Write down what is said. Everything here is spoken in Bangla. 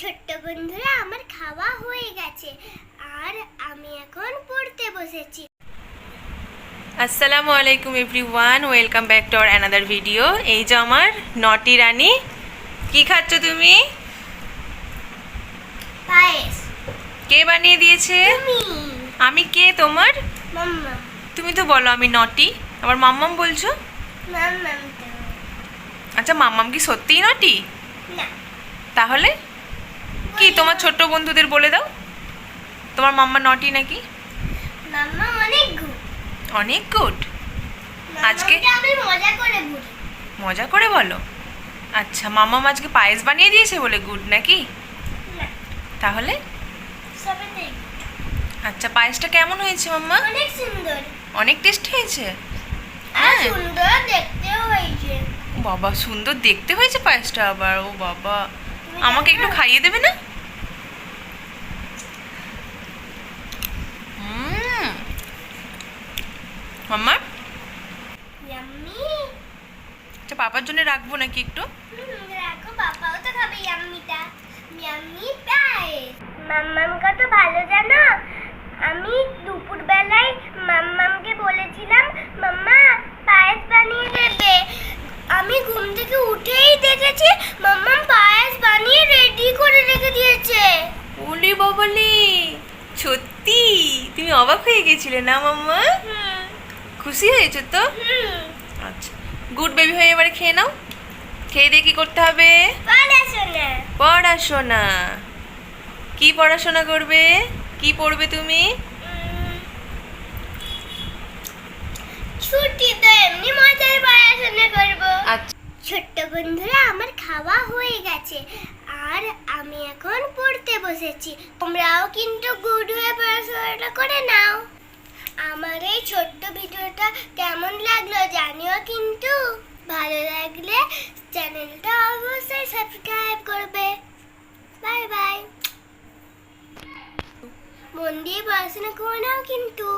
ছোট্ট বন্ধুরা আমার খাওয়া হয়ে গেছে। আর আমি এখন পড়তে বসেছি। আসসালামু আলাইকুম everyone welcome back to R another video এই যে আমার নটি রানী। কি খাচ্ছ তুমি? পায়েস। কে বানিয়ে দিয়েছে? আমি কে তোমার? মাম্মা। তুমি তো বলো আমি নটি আবার মাম্মাম বলছো? আচ্ছা মাম্মাম কি সত্যিই নটি না। তাহলে? কি তোমার ছোট্ট বন্ধুদের বলে দাও? তোমার মাম্মা নটি নাকি? মাম্মা অনেক গুড অনেক গুড আজকে- আমি মজা করে মজা করে বলো? আচ্ছা মাম্মাম আজকে পায়েস বানিয়ে দিয়েছে বলে গুড নাকি? তাহলে? আচ্ছা পায়েসটা কেমন হয়েছে মাম্মা? অনেক সুন্দর। অনেক টেস্ট হয়েছে? হ্যাঁ। সুন্দর দেখতেও হয়েছে। বাবা সুন্দর দেখতে হয়েছে পায়েসটা আবার ও বাবা। আমাকে একটু খাইয়ে দেবে না? মাম্মা? আচ্ছা পাপার জন্য রাখব নাকি একটু? রাখো বাবাও তো খাবে ইয়াম্মিটা ইয়াম্মি পায়েস মাম্মাম কত ভালো জানো? আমি দুপুর বেলায় মাম্মামকে বলেছিলাম মাম্মা পায়েস বানিয়ে দেবে। আমি ঘুম থেকে উঠেই দেখেছি মাম্মাম পায়েস বানিয়ে রেডি করে রেখে দিয়েছে। ওলি বাবালি সত্যি? তুমি অবাক হয়ে গেছিলে না মাম্মা? খুশি হয়েছো তো? আচ্ছা গুড বেবি হয়ে এবারে খেয়ে নাও। খেয়ে দিয়ে কি করতে হবে? পড়াশোনা। কি পড়াশোনা করবে? কি পড়বে তুমি? এমনি মজার পড়াশোনা করব। আচ্ছা। ছোট্ট বন্ধুরা আমার খাওয়া হয়ে গেছে। আর আমি এখন পড়তে বসেছি। তোমরাও কিন্তু গুড হয়ে পড়াশোনাটা আমার এই ছোট্ট ভিডিওটা কেমন লাগল জানিও কিন্তু। ভালো লাগলে চ্যানেলটা অবশ্যই সাবস্ক্রাইব করবে। Bye bye. মন দিয়ে পড়াশোনা করে নাও কিন্তু।